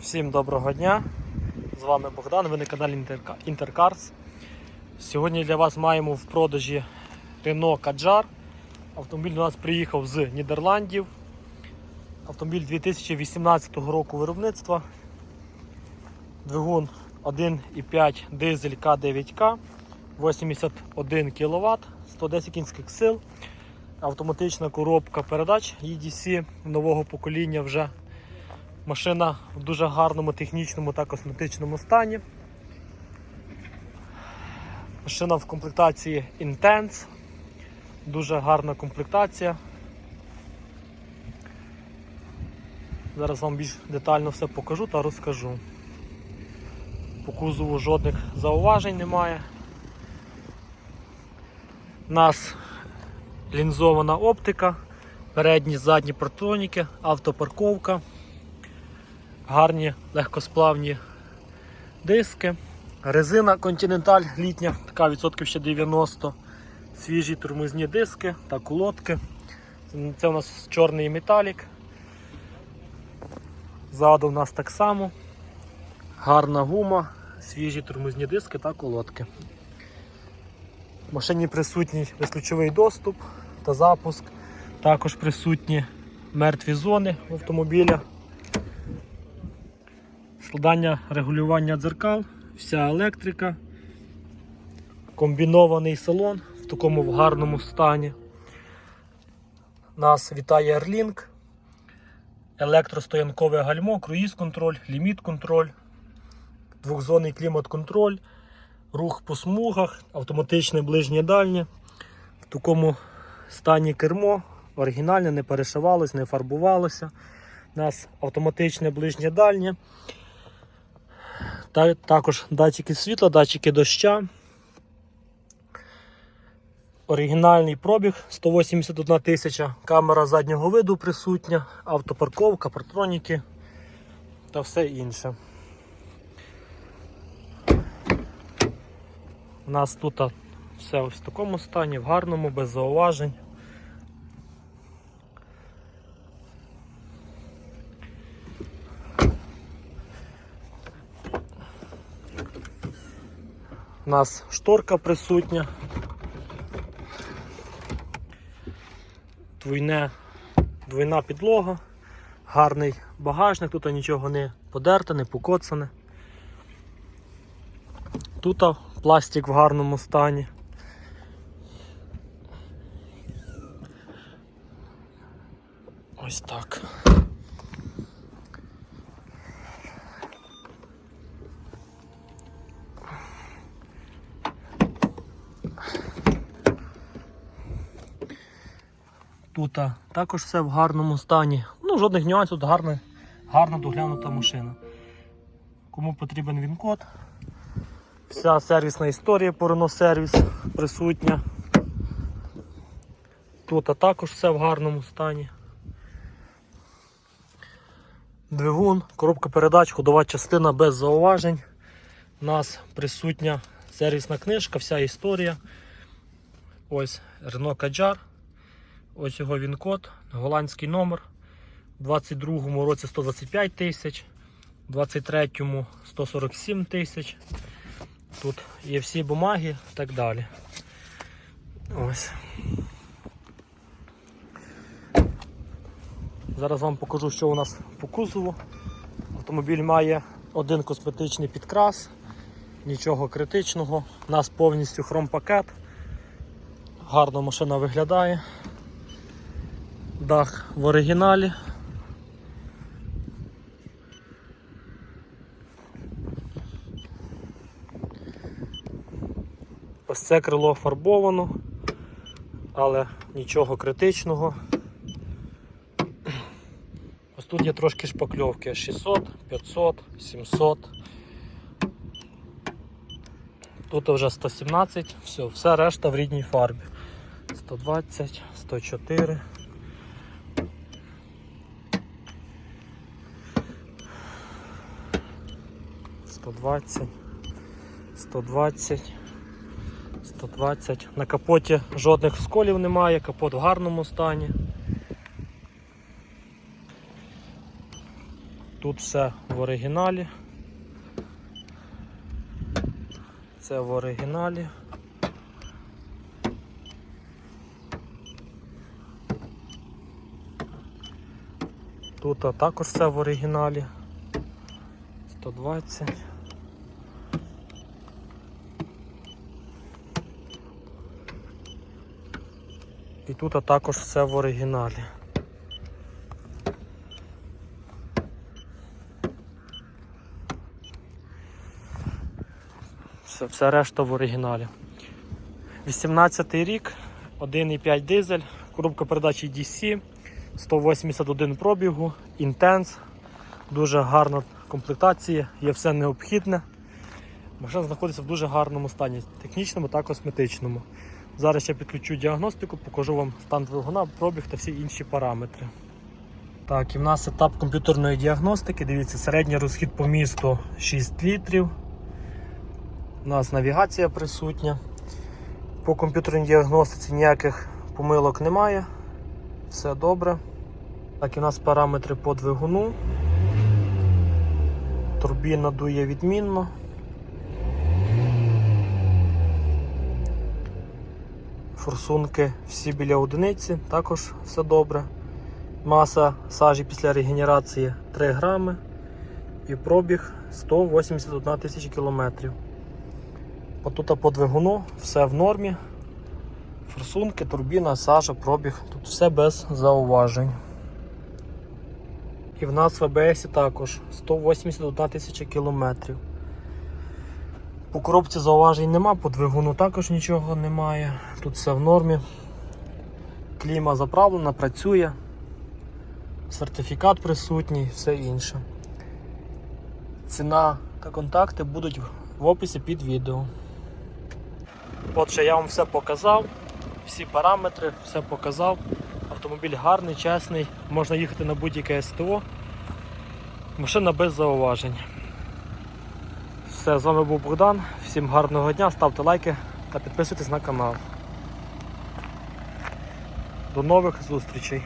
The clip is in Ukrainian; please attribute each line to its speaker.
Speaker 1: Всім доброго дня! З вами Богдан, ви на каналі Інтеркарс. Сьогодні для вас маємо в продажі Renault Kadjar. Автомобіль до нас приїхав з Нідерландів. Автомобіль 2018 року виробництва. Двигун 1,5 дизель К9К, 81 кВт, 110 кінських сил. Автоматична коробка передач EDC нового покоління вже. Машина в дуже гарному технічному та косметичному стані. Машина в комплектації Intense. Дуже гарна комплектація. Зараз вам більш детально все покажу та розкажу. По кузову жодних зауважень немає. У нас лінзована оптика, передні задні партроніки, автопарковка гарні легкосплавні диски. Резина Continental літня, така відсотків ще 90, свіжі тормозні диски та колодки. Це у нас чорний металік. Ззаду у нас так само. Гарна гума, свіжі тормозні диски та колодки. В машині присутній безключовий доступ та запуск. Також присутні мертві зони автомобіля складання регулювання дзеркал, вся електрика, комбінований салон в такому гарному стані. Нас вітає Airlink, електростоянкове гальмо, круїз-контроль, ліміт-контроль, двохзонний клімат-контроль, рух по смугах, автоматичне ближнє дальнє. В такому стані кермо, оригінальне, не перешивалось, не фарбувалося. У нас автоматичне ближнє дальнє. Та, також датчики світла, датчики доща. Оригінальний пробіг 181 тисяча, камера заднього виду присутня, автопарковка, партроніки та все інше. У нас тут все в такому стані, в гарному, без зауважень. У нас шторка присутня. Двойне, двойна підлога, гарний багажник, тут нічого не подерте, не покоцане. Тут пластик в гарному стані. Ось так. Тут також все в гарному стані. Ну, жодних нюансів, тут гарна, гарна доглянута машина. Кому потрібен він-код. Вся сервісна історія по Renault сервіс присутня. Тут також все в гарному стані. Двигун, коробка передач, ходова частина без зауважень. У нас присутня сервісна книжка, вся історія. Ось Renault Kadjar. Ось його він код, голландський номер. У 22-му році 125 тисяч, у 23-му 147 тисяч. Тут є всі бумаги і так далі. Ось. Зараз вам покажу, що у нас по кузову. Автомобіль має один косметичний підкрас, нічого критичного. У нас повністю хромпакет. Гарно машина виглядає. Дах в оригіналі. Ось це крило фарбовано, але нічого критичного. Ось тут є трошки шпакльовки 600, 500, 700. Тут вже 117, все, все решта в рідній фарбі. 120, 104. 120, 120, 120. На капоті жодних сколів немає, капот в гарному стані. Тут все в оригіналі. Це в оригіналі. Тут також все в оригіналі. 120. І тут також все в оригіналі. Все, все решта в оригіналі. 18 рік, 1,5 дизель, коробка передачі DC, 181 пробігу, інтенс, дуже гарна комплектація, є все необхідне. Машина знаходиться в дуже гарному стані, технічному та косметичному. Зараз я підключу діагностику, покажу вам стан двигуна, пробіг та всі інші параметри. Так, і в нас етап комп'ютерної діагностики. Дивіться, середній розхід по місту 6 літрів. У нас навігація присутня. По комп'ютерній діагностиці ніяких помилок немає. Все добре. Так, і у нас параметри по двигуну. Турбіна дує відмінно. Форсунки всі біля одиниці, також все добре. Маса сажі після регенерації 3 грами і пробіг 181 тисяча кілометрів. Отут по двигуну все в нормі. Форсунки, турбіна, сажа, пробіг. Тут все без зауважень. І в нас в АБС також 181 тисяча кілометрів. По коробці зауважень нема, по двигуну також нічого немає. Тут все в нормі. Кліма заправлена, працює. Сертифікат присутній, все інше. Ціна та контакти будуть в описі під відео. Отже, я вам все показав, всі параметри, все показав. Автомобіль гарний, чесний, можна їхати на будь-яке СТО. Машина без зауважень. Все, з вами був Богдан. Всім гарного дня, ставте лайки та підписуйтесь на канал. До нових зустрічей!